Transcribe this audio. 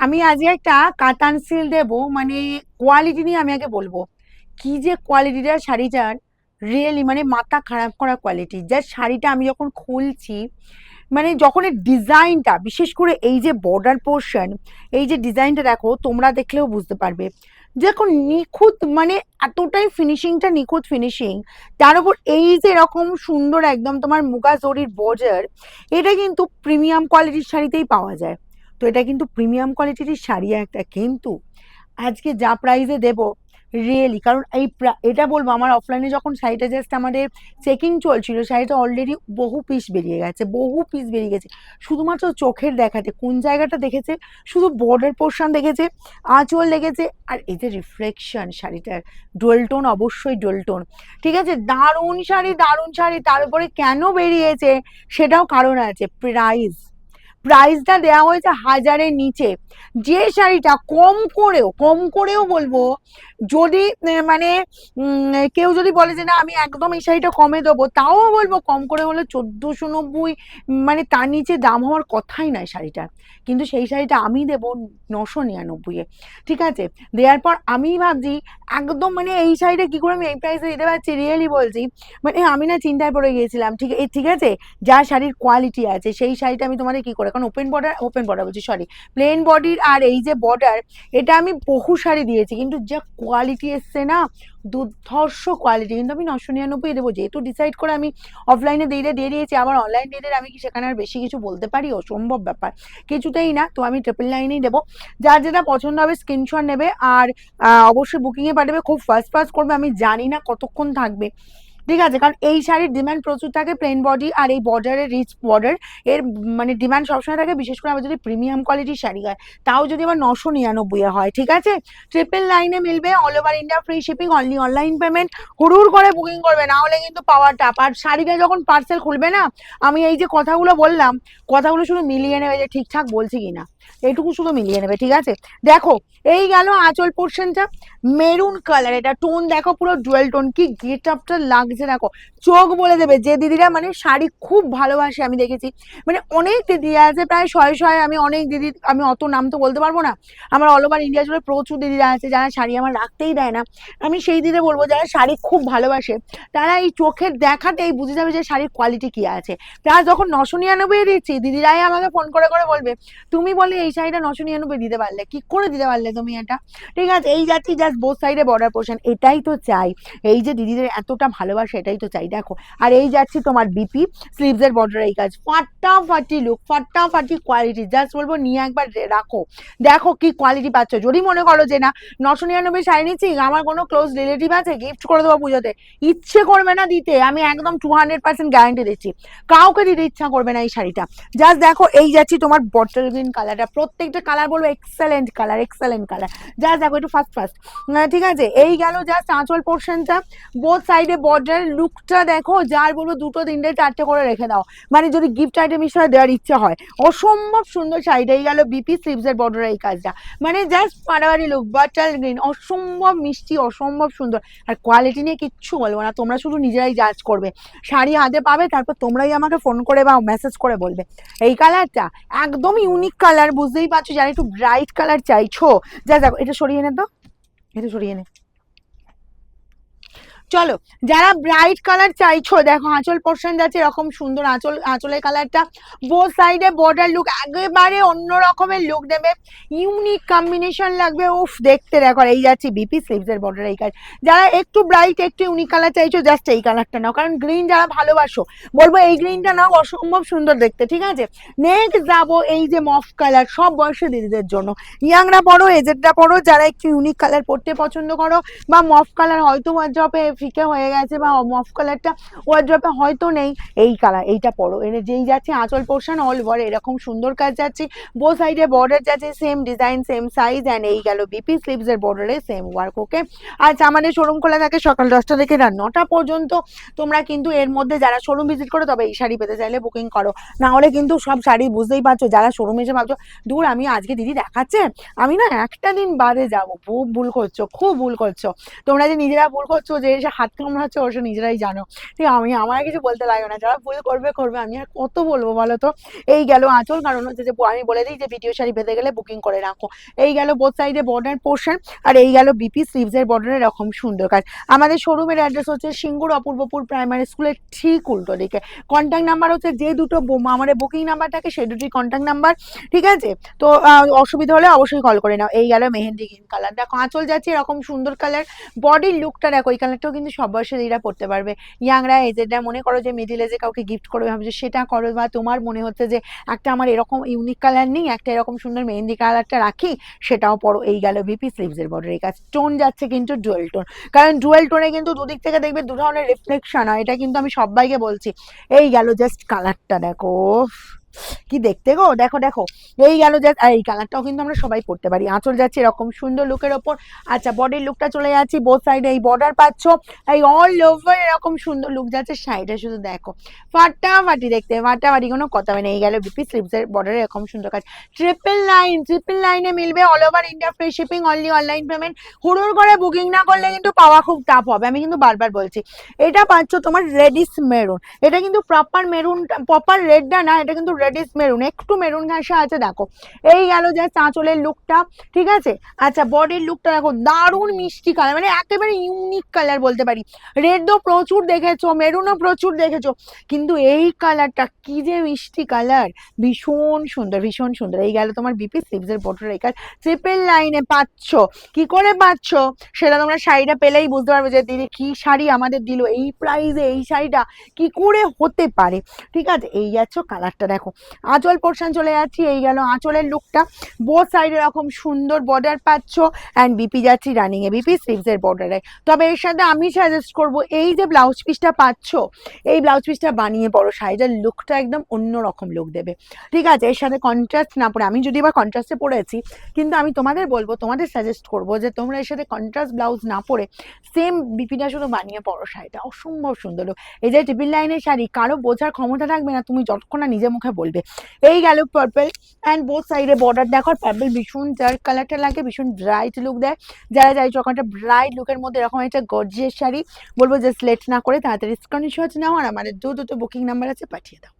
আমি আজকে একটা কাতান সিল দেবো মানে কোয়ালিটি নিয়ে আমি আগে বলব। কি যে কোয়ালিটিটা শাড়িটার রিয়েলি মানে মাথা খারাপ করা কোয়ালিটি যা শাড়িটা আমি যখন খুলছি মানে যখন এর ডিজাইনটা বিশেষ করে এই যে বর্ডার পোর্শন এই যে ডিজাইনটা দেখো, তোমরা দেখলেও বুঝতে পারবে। যখন নিখুঁত মানে এতটাই ফিনিশিংটা নিখুঁত ফিনিশিং তার উপর এই যে এরকম সুন্দর একদম তোমার মুগা জরির বর্ডার এটা কিন্তু প্রিমিয়াম কোয়ালিটির শাড়িতেই পাওয়া যায়। তো এটা কিন্তু প্রিমিয়াম কোয়ালিটির শাড়ি একটা, কিন্তু আজকে যা প্রাইসে দেব রিয়েলি কারণ এই এটা বলব আমার অফলাইনে যখন শাড়িটা জাস্ট আমাদের চেকিং চলছিল, শাড়িটা অলরেডি বহু পিস বেরিয়ে গেছে, বহু পিস বেরিয়ে গেছে। শুধুমাত্র চোখের দেখাতে, কোন জায়গাটা দেখেছে? শুধু বর্ডার পোর্শন দেখেছে, আঁচল দেখেছে, আর এই যে রিফ্লেকশন শাড়িটার ডোলটোন অবশ্যই ডোলটোন ঠিক আছে? দারুণ শাড়ি দারুণ শাড়ি, তার উপরে কেন বেরিয়েছে? সেটাও কারণ আছে প্রাইস প্রাইসটা দেওয়া হয়েছে হাজারের নিচে। যে শাড়িটা কম করেও কম করেও বলব, যদি মানে কেউ যদি বলে যে, না, আমি একদম এই শাড়িটা কমে দেবো তাও বলব কম করে হলে চোদ্দোশো নব্বই মানে তার নিচে দাম হওয়ার কথাই নয় শাড়িটার। কিন্তু সেই শাড়িটা আমি দেবো নশো নিরানব্বইয়ে ঠিক আছে? দেওয়ার পর আমি ভাবছি, একদম মানে এই শাড়িটা কি করে আমি এই প্রাইসে দিতে পারছি? রিয়েলি বলছি। মানে আমি না চিন্তায় পড়ে গিয়েছিলাম। ঠিক ঠিক আছে? যা শাড়ির কোয়ালিটি আছে, সেই শাড়িটা আমি তোমাদের কি করে কারণ ওপেন বর্ডার ওপেন বর্ডার বলছি সরি প্লেন বডির আর এই যে বর্ডার এটা আমি বহু শাড়ি দিয়েছি, কিন্তু যা কোয়ালিটি এসছে না, দুর্ধর্ষ কোয়ালিটি কিন্তু আমি নশো নিরানব্বই দেবো, যেহেতু ডিসাইড করে আমি অফলাইনে দিয়ে দিয়ে দিয়েছি, আবার অনলাইন দিয়ে আমি কি সেখানে আর বেশি কিছু বলতে পারি? অসম্ভব ব্যাপার। কিছুতেই না, তো আমি ট্রিপল নাইনেই দেবো। যার যেটা পছন্দ হবে স্ক্রিনশট নেবে, আর অবশ্যই বুকিংয়ে পাঠাবে, খুব ফার্স্ট ফার্স্ট করবে, আমি জানি না কতক্ষণ থাকবে। ঠিক আছে, কারণ এই শাড়ির ডিমান্ড প্রচুর থাকে প্লেন বডি আর এই বর্ডারের রিচ বর্ডার এর মানে ডিমান্ড সবসময় থাকে, বিশেষ করে আবার যদি প্রিমিয়াম কোয়ালিটির শাড়ি হয়, তাও যদি আবার নশো নিরানব্বই হয়, ঠিক আছে? ট্রিপল লাইনে মিলবে all over India free shipping only online payment হুড়ুর করে বুকিং করবে, না হলে কিন্তু পাওয়ার টাপ আর শাড়িটা যখন পার্সেল খুলবে না, আমি এই যে কথাগুলো বললাম, কথাগুলো শুধু মিলিয়ে নেবে যে ঠিকঠাক বলছি কিনা, এইটুকু শুধু মিলিয়ে নেবে, ঠিক আছে? দেখো, এই গেল আঁচল পোর্শনটা মেরুন কালার এটা টোন দেখো পুরো ডুয়েল টোন কি গেট আপটা লাগছে দেখো, চোখ বলে দেবে। যে দিদিরা মানে শাড়ি খুব ভালোবাসে, আমি দেখেছি। মানে অনেক দিদি আছে, প্রায় শয়ে শয়ে আমি অনেক দিদি, আমি অত নাম তো বলতে পারব না। আমার অল ওভার ইন্ডিয়া জুড়ে প্রচুর দিদিরা আছে, যারা শাড়ি আমার রাখতেই দেয় না। আমি সেই দিদি বলব, যারা শাড়ি খুব ভালোবাসে, তারা এই চোখের দেখাতেই বুঝে যাবে যে শাড়ির কোয়ালিটি কি আছে। প্রায় যখন নশো নিরানব্বই দিচ্ছি, দিদিরাই আমাকে ফোন করে করে বলবে, তুমি বলে এই শাড়িটা নশো নিরানব্বই দিতে পারলে। কি করে দিতে পারলে তুমি এটা? ঠিক আছে, এই যাচ্ছি জাস্ট বোথ সাইডে বর্ডার পোর্শন এটাই তো চাই। এই যে দিদিদের এতটা ভালোবাসা এটাই তো চাই। দেখো, আর এই যাচ্ছি তোমার বিপি স্লিভস এর বর্ডার এই কাজ। ফাটাফাটি লুক ফাটাফাটি কোয়ালিটি জাস্ট বলব নিয়ে একবার রাখো। দেখো কি কোয়ালিটি পাচ্ছ। যদি মনে করো যে না, নশো নিরানব্বই শাড়ি নিচ্ছি আমার কোনো ক্লোজ রিলেটিভ আছে গিফট করে দেবো পুজোতে, ইচ্ছে করবে না দিতে, আমি একদম টু হান্ড্রেড পার্সেন্ট গ্যারান্টি দিচ্ছি। কাউকে দিতে ইচ্ছা করবে না এই শাড়িটা। জাস্ট দেখো, এই যাচ্ছি তোমার বটল গ্রিন কালারটা প্রত্যেকটা কালার বলব excellent colour excellent colour just দেখো, একটু ফার্স্ট ফার্স্ট ঠিক আছে? এই গেল জাস্ট আঁচল পোর্শনটা বোথ সাইডে বর্ডার লুকটা দেখো, যার বলব দুটো, তিনটে, চারটে করে রেখে দাও। মানে যদি গিফট আইটেম হিসেবে দেওয়ার ইচ্ছা হয়। অসম্ভব সুন্দর শাড়িটা এই গেল বিপি স্লিভসের বর্ডার এই কাজটা। মানে জাস্ট পাড়াবাড়ি লুক বাটাল গ্রিন অসম্ভব মিষ্টি, অসম্ভব সুন্দর। আর কোয়ালিটি নিয়ে কিচ্ছু বলব না, তোমরা শুধু নিজেরাই জাজ করবে। শাড়ি হাতে পাবে, তারপর তোমরাই আমাকে ফোন করে বা মেসেজ করে বলবে। এই কালারটা একদম ইউনিক কালার বুঝতেই পারছ? যারা একটু ব্রাইট কালার চাইছো, যা দেখো, এটা সরিয়ে নে তো। এটা সরিয়ে নে। চলো, যারা ব্রাইট কালার চাইছো, দেখো আঁচল পোর্শন যাচ্ছে এরকম সুন্দর আঁচল, আঁচলের কালারটা বোথ সাইডে বর্ডার লুক একেবারে অন্য রকমের লুক দেবে। ইউনিক কম্বিনেশন লাগবে। উফ, দেখতে দেখো এই যাচ্ছে বিপি স্লিভসের বর্ডার এই কাজ। যারা একটু ব্রাইট একটু ইউনিক কালার চাইছো জাস্ট এই কালারটা নাও। কারণ গ্রিন যারা ভালোবাসো, বলব এই গ্রিনটা নাও, অসম্ভব সুন্দর দেখতে, ঠিক আছে? নেক্সট যাব এই যে মফ কালার সব বয়সের দিদিদের জন্য। ইয়াংরা পড়ো এজেডরা পড়ো, যারা একটু ইউনিক কালার পড়তে পছন্দ করো, বা মফ কালার হয়তো ওয়ার্ড্রপে ফিকে হয়ে গেছে বা মফ কালারটা ওয়ার্ড্রপে হয়তো নেই। এই কালার এইটা পরো। এনে যেই যাচ্ছে, আঁচল পোর্শন অল ওভার এরকম সুন্দর কাজ যাচ্ছে। বো সাইডে বর্ডার যাচ্ছে same design same size and এই গেল বিপি স্লিভস এর বর্ডারে সেম ওয়ার্ক ওকে আচ্ছা আমাদের শোরুম খোলা থাকে সকাল দশটা থেকে রাত নটা পর্যন্ত। তোমরা কিন্তু এর মধ্যে যারা শোরুম ভিজিট করো, তবে এই শাড়ি পেতে চাইলে বুকিং করো। না হলে কিন্তু সব শাড়ি বুঝতেই পারছ, যারা শোরুম এসে ভাবছ, দূর, আমি আজকে দিদি দেখাচ্ছে? আমি না একটা দিন বাদে যাব। খুব ভুল করছ, খুব ভুল করছ। তোমরা যে নিজেরা ভুল করছ যে হাত কামড়াচ্ছে অবশ্য নিজেরাই জানো। ঠিক আমি আমার কিছু বলতে লাগবে না, যারা ভুল করবে করবে। আমি আর কত বলব বলো তো? এই গেল আঁচল কারণ হচ্ছে যে, আমি বলে দিই যে ভিডিও শাড়ি পেতে গেলে বুকিং করে রাখো। এই গেল বোথ সাইডে বর্ডার পোর্শন আর এই গেল বিপি স্লিভসের বর্ডার এরকম সুন্দর কাজ। আমাদের শোরুমের অ্যাড্রেস হচ্ছে সিঙ্গুর অপূর্বপুর প্রাইমারি স্কুলের ঠিক উল্টো দিকে। কন্ট্যাক্ট নাম্বার হচ্ছে যে দুটো আমাদের বুকিং নাম্বার থাকে সেই দুটি কন্ট্যাক্ট নাম্বার ঠিক আছে? তো অসুবিধা হলে অবশ্যই কল করে নাও। এই গেল মেহেন্দি গ্রিন কালার দেখো, আঁচল যাচ্ছে এরকম সুন্দর কালার বডির লুকটা দেখো, এই কালারটাও কিন্তু সব বয়সের এরা পড়তে পারবে। ইয়াংরা, এজেডরা, মনে করো যে মিডিল এজে কাউকে গিফট করবে ভাবছ সেটা করো বা তোমার মনে হচ্ছে যে একটা আমার এরকম ইউনিক কালার নেই, একটা এরকম সুন্দর মেহেন্দি কালারটা রাখি, সেটাও পরো। এই গেল বিপি স্লিভসের বর্ডার এই কাজ। টোন যাচ্ছে কিন্তু ডুয়েল টোন কারণ ডুয়েল টোনে কিন্তু দুদিক থেকে দেখবে দু ধরনের রিফ্লেকশন হয়, এটা কিন্তু আমি সবাইকে বলছি। এই গেল জাস্ট কালারটা দেখো কি দেখতে গো? দেখো দেখো। এই গেল জাস্ট এই কালারটাও কিন্তু আমরা সবাই পড়তে পারি। আঁচল যাচ্ছে এরকম সুন্দর লুকের ওপর। আচ্ছা বডির লুকটা চলে যাচ্ছি। বোথ সাইডে এই বর্ডার পাচ্ছ। এই অল ওভার এরকম সুন্দর লুক যাচ্ছে সাইডে শুধু দেখো। ফাটাফাটি দেখতে। ফাটাফাটি কোনো কথা হবে না। এই গেল বিপি স্লিভসের বর্ডারে এরকম সুন্দর কাজ। ট্রিপল লাইন ট্রিপল লাইনে মিলবে all over India free shipping only online payment হুড়ুর করে বুকিং না করলে কিন্তু পাওয়া খুব টাফ হবে। আমি কিন্তু বারবার বলছি। এটা পাচ্ছ তোমার রেডিস মেরুন এটা কিন্তু প্রপার মেরুন প্রপার রেডটা না, এটা কিন্তু রেডিস মেরুন, একটু মেরুন ঘাসা আছে, দেখো। এই গেল যা চাঁচলের লুকটা ঠিক আছে? আচ্ছা বডির লুকটা দেখো, দারুণ মিষ্টি কালার মানে একেবারে ইউনিক কালার বলতে পারি। রেডও প্রচুর দেখেছ মেরুনও প্রচুর দেখেছ, কিন্তু এই কালারটা কি যে মিষ্টি কালার ভীষণ সুন্দর ভীষণ সুন্দর। এই গেল তোমার বিপি স্লিভসের বটর কাজ। ট্রিপল লাইনে পাচ্ছ। কি করে পাচ্ছ? সেটা তোমরা শাড়িটা পেলেই বুঝতে পারবে যে দিদি কি শাড়ি আমাদের দিল, এই প্রাইসে এই শাড়িটা কি করে হতে পারে। ঠিক আছে, এই যাচ্ছ কালারটা দেখো। আঁচল পোর্শন চলে যাচ্ছি, এই গেল আঁচলের লুকটা বোথ সাইডে এরকম সুন্দর বর্ডার পাচ্ছ অ্যান্ড বিপি যাচ্ছি রানিং এ বিপি স্লিভসের বর্ডারে তবে এর সাথে আমি সাজেস্ট করব, এই যে ব্লাউজ পিসটা পাচ্ছ, এই ব্লাউজ পিসটা বানিয়ে পড়ো শাড়িটার লুকটা একদম অন্যরকম লুক দেবে। ঠিক আছে, এর সাথে কন্ট্রাস্ট না পরে, আমি যদি বা কন্ট্রাস্টে পরেছি কিন্তু আমি তোমাদের বলব, তোমাদের সাজেস্ট করব যে তোমরা এর সাথে কন্ট্রাস্ট ব্লাউজ না পরে সেম বিপিটা শুধু বানিয়ে পড়ো শাড়িটা। অসম্ভব সুন্দর। এই যে টিপিল লাইনের শাড়ি, কারও বোঝার ক্ষমতা থাকবে না, তুমি যতক্ষণ না নিজে মুখে বলবে। এই গেল পার্পল অ্যান্ড বোথ সাইডে বর্ডার দেখো পার্পল ভীষণ যার কালারটা লাগে, ভীষণ ব্রাইট লুক দেয়। যারা চাইছো একটা ব্রাইট লুকের মধ্যে এরকম একটা গর্জিয়াস শাড়ি, বলব যে স্লেট না করে তাড়াতাড়ি স্ক্রিনশট নাও আর আমাদের দু দুটো বুকিং নাম্বার আছে, পাঠিয়ে দাও।